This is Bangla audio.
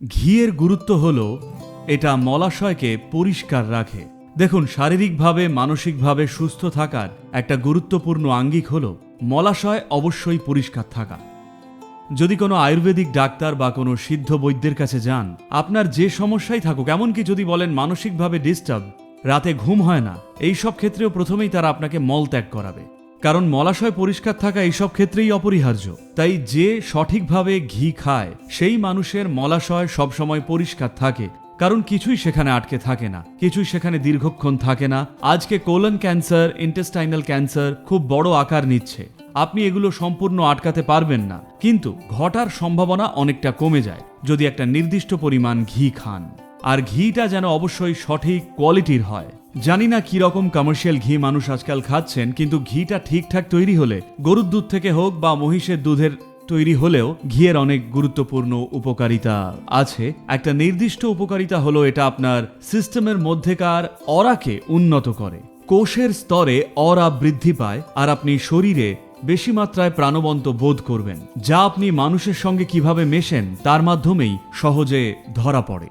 ঘিয়ের গুরুত্ব হল, এটা মলাশয়কে পরিষ্কার রাখে। দেখুন, শারীরিকভাবে, মানসিকভাবে সুস্থ থাকার একটা গুরুত্বপূর্ণ আঙ্গিক হল, মলাশয় অবশ্যই পরিষ্কার থাকা। যদি কোনো আয়ুর্বেদিক ডাক্তার বা কোনো সিদ্ধ বৈদ্যের কাছে যান, আপনার যে সমস্যাই থাকুক, এমনকি যদি বলেন মানসিকভাবে ডিস্টার্ব, রাতে ঘুম হয় না, এই সব ক্ষেত্রেও প্রথমেই তারা আপনাকে মল ত্যাগ করাবে। কারণ মলাশয় পরিষ্কার থাকা এইসব ক্ষেত্রেই অপরিহার্য। তাই যে সঠিকভাবে ঘি খায়, সেই মানুষের মলাশয় সবসময় পরিষ্কার থাকে। কারণ কিছুই সেখানে আটকে থাকে না, কিছুই সেখানে দীর্ঘক্ষণ থাকে না। আজকে কোলন ক্যান্সার, ইন্টেস্টাইনাল ক্যান্সার খুব বড় আকার নিচ্ছে। আপনি এগুলো সম্পূর্ণ আটকাতে পারবেন না। কিন্তু ঘটার সম্ভাবনা অনেকটা কমে যায়, যদি একটা নির্দিষ্ট পরিমাণ ঘি খান। আর ঘিটা যেন অবশ্যই সঠিক কোয়ালিটির হয়। জানি না কি রকম কমার্শিয়াল ঘি মানুষ আজকাল খাচ্ছেন, কিন্তু ঘিটা ঠিকঠাক তৈরি হলে, গরুর দুধ থেকে হোক বা মহিষের দুধের তৈরি হলেও ঘিয়ের অনেক গুরুত্বপূর্ণ উপকারিতা আছে। একটা নির্দিষ্ট উপকারিতা হলো এটা আপনার সিস্টেমের মধ্যেকার অরাকে উন্নত করে। কোষের স্তরে অরা বৃদ্ধি পায় আর আপনি শরীরে বেশি মাত্রায় প্রাণবন্ত বোধ করবেন। যা আপনি মানুষের সঙ্গে কীভাবে মেশেন, তার মাধ্যমেই সহজে ধরা পড়ে।